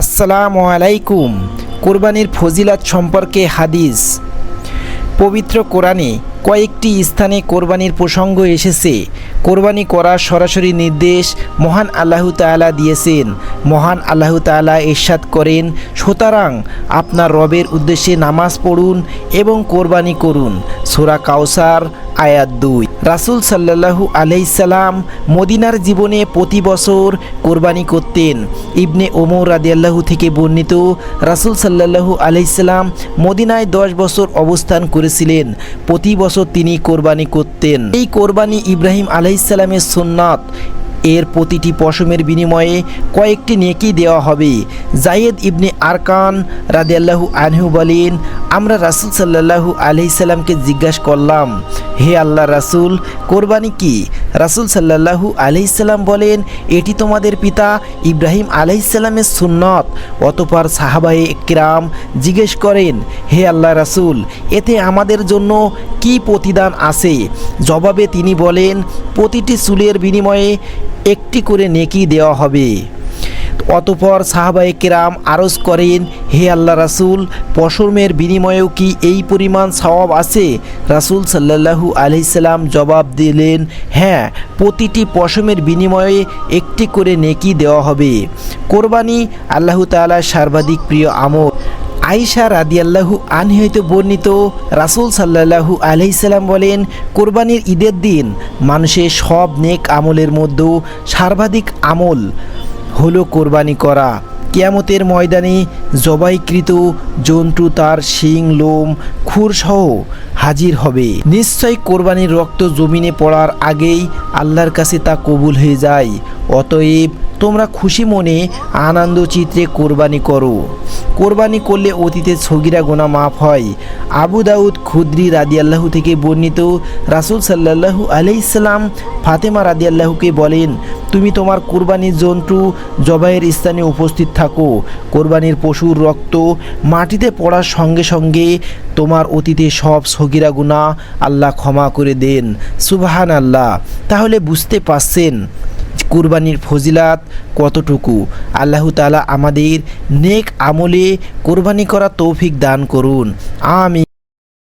আসসালামু আলাইকুম। কোরবানির ফজিলাত সম্পর্কে হাদিস। পবিত্র কোরআনে কয়েকটি স্থানে কোরবানির প্রসঙ্গ এসেছে। কোরবানি করার সরাসরি নির্দেশ মহান আল্লাহ তালা দিয়েছেন। মহান আল্লাহ তালা ইরশাদ করেন সুতরাং আপনার রবের উদ্দেশ্যে নামাজ পড়ুন এবং কোরবানি করুন। সূরা কাউসার আয়াত দুই। রাসূল সাল্লাল্লাহু আলাইসাল্লাম মদিনার জীবনে প্রতি বছর কোরবানি করতেন। ইবনে ওমর রাদিয়াল্লাহু থেকে বর্ণিত রাসূল সাল্লাল্লাহু আলাইসাল্লাম মদিনায় দশ বছর অবস্থান করেছিলেন। প্রতি বছর তিনি কোরবানি করতেন। এই কোরবানি ইব্রাহিম আলাইসাল্লামের সুন্নাত। এর প্রতিটি পশমের বিনিময়ে কয়েকটি নেকি দেওয়া হবে। জায়েদ ইবনে আরকান রাদিয়াল্লাহু আনহু বলেন, আমরা রাসূল সাল্লাল্লাহু আলাইহি সাল্লামকে জিজ্ঞাসা করলাম, হে আল্লাহ রাসূল, কোরবানি কি? রাসূল সাল্লাল্লাহু আলাইহি সাল্লাম বলেন, এটি তোমাদের পিতা ইব্রাহিম আলাইহিস সালামের সুন্নত। অতপর সাহাবায়ে একরাম জিজ্ঞেস করেন হে আল্লাহ রাসূল, এতে আমাদের জন্য কি প্রতিদান আছে? জবাবে তিনি বলেন, প্রতিটি চুলের বিনিময়ে একটি করে নেকি দেওয়া হবে। অতপর সাহাবায়ে কেরাম আরজ করেন, হে আল্লাহ রাসূল, পশমের বিনিময়েও কি এই পরিমাণ সওয়াব আছে? রাসূল সাল্লাল্লাহু আলাইসাল্লাম জবাব দিলেন হ্যাঁ প্রতিটি পশমের বিনিময়ে একটি করে নেকি দেওয়া হবে। কোরবানি আল্লাহ তাআলার সর্বাধিক প্রিয় আমল। আইসা রাদিয়াল্লাহু আনহি হইতে বর্ণিত, রাসূল সাল্লাল্লাহু আলাইসাল্লাম বলেন, কোরবানির ঈদের দিন মানুষের সব নেক আমলের মধ্যেও সর্বাধিক আমল হলো কোরবানি করা। কেয়ামতের ময়দানে জবাইকৃত জন্তু, তার শিং, লোম, খুরসহ হাজির হবে। নিশ্চয় কোরবানির রক্ত জমিনে পড়ার আগেই আল্লাহর কাছে তা কবুল হয়ে যায়। অতএব তোমরা খুশি মনে আনন্দ চিত্রে কোরবানি করো। কোরবানি করলে অতীতের ছগিরা গোনা মাফ হয়। আবু দাউদ খুদ্রি রাদিয়াল্লাহু থেকে বর্ণিত রাসূল সাল্লাল্লাহু আলাইসাল্লাম ফাতেমা রাদিয়াল্লাহুকে বলেন, তুমি তোমার কোরবানির জন্তু জবাইয়ের স্থানে উপস্থিত থাকো। কোরবানির পশুর রক্ত মাটিতে পড়ার সঙ্গে সঙ্গে তোমার অতীতে সব সগিরা গুণা আল্লাহ ক্ষমা করে দেন। সুবাহান আল্লাহ তাহলে বুঝতে পারছেন কুরবানির ফজিলাত কতটুকু? আল্লাহ তালা আমাদের নেক আমলে কোরবানি করা তৌফিক দান করুন। আমি